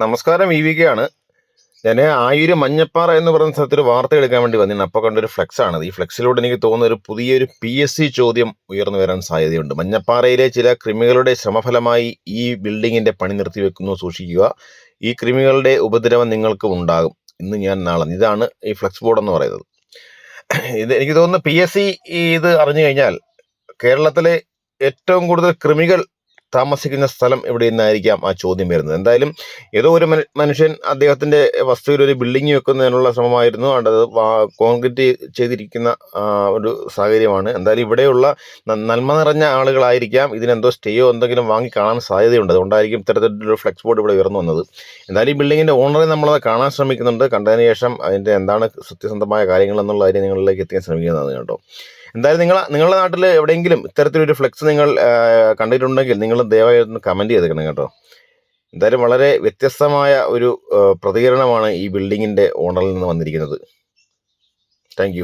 നമസ്കാരം E V K ആണ്. ഞാൻ ആയൂര് മഞ്ഞപ്പാറ എന്ന് പറയുന്ന സ്ഥലത്ത് ഒരു വാർത്ത എടുക്കാൻ വേണ്ടി വന്നിരുന്നു. അപ്പോൾ കണ്ടൊരു ഫ്ലെക്സ് ഈ ഫ്ലെക്സിലൂടെ എനിക്ക് തോന്നുന്ന ഒരു പുതിയൊരു പി എസ് സി ചോദ്യം ഉയർന്നു വരാൻ സാധ്യതയുണ്ട്. മഞ്ഞപ്പാറയിലെ ചില കൃമികളുടെ ശ്രമഫലമായി ഈ ബിൽഡിങ്ങിന്റെ പണി നിർത്തിവെക്കുന്നു സൂക്ഷിക്കുക. ഈ കൃമികളുടെ ഉപദ്രവം നിങ്ങൾക്കും ഉണ്ടാകും. ഇന്ന് ഞാൻ നാളെ ഇതാണ് ഈ ഫ്ലെക്സ് ബോർഡ് എന്ന് പറയുന്നത്. ഇത് എനിക്ക് തോന്നുന്നു പി എസ് സി ഇത് അറിഞ്ഞു കഴിഞ്ഞാൽ കേരളത്തിലെ ഏറ്റവും കൂടുതൽ കൃമികൾ താമസിക്കുന്ന സ്ഥലം എവിടെ നിന്നായിരിക്കാം ആ ചോദ്യം വരുന്നത്. എന്തായാലും ഏതോ ഒരു മനുഷ്യൻ അദ്ദേഹത്തിന്റെ വസ്തുവിൽ ഒരു ബിൽഡിംഗ് വെക്കുന്നതിനുള്ള ശ്രമമായിരുന്നു. അത് കോൺക്രീറ്റ് ചെയ്തിരിക്കുന്ന ഒരു സാഹചര്യമാണ്. എന്തായാലും ഇവിടെയുള്ള നന്മ നിറഞ്ഞ ആളുകളായിരിക്കാം ഇതിനെന്തോ സ്റ്റേയോ എന്തെങ്കിലും വാങ്ങി കാണാൻ സാധ്യതയുണ്ട്. അതുകൊണ്ടായിരിക്കും ഇത്തരത്തിലൊരു ഫ്ലെക്സ് ബോർഡ് ഇവിടെ ഉയർന്നു വന്നത്. എന്തായാലും ഈ ബിൽഡിങ്ങിന്റെ ഓണറെ നമ്മളത് കാണാൻ ശ്രമിക്കുന്നുണ്ട്. കണ്ടതിന് ശേഷം അതിന്റെ എന്താണ് സത്യസന്ധമായ കാര്യങ്ങൾ എന്നുള്ള കാര്യം നിങ്ങളിലേക്ക് എത്തിക്കാൻ ശ്രമിക്കുന്നതാണ് കേട്ടോ. എന്തായാലും നിങ്ങൾ നിങ്ങളുടെ നാട്ടിൽ എവിടെയെങ്കിലും ഇത്തരത്തിലൊരു ഫ്ലെക്സ് നിങ്ങൾ കണ്ടിട്ടുണ്ടെങ്കിൽ നിങ്ങൾ ദയവായി ഒന്ന് കമന്റ് ചെയ്തേക്കണം കേട്ടോ. എന്തായാലും വളരെ വ്യത്യസ്തമായ ഒരു പ്രതികരണമാണ് ഈ ബിൽഡിങ്ങിന്റെ ഓണറിൽ നിന്ന് വന്നിരിക്കുന്നത്. താങ്ക്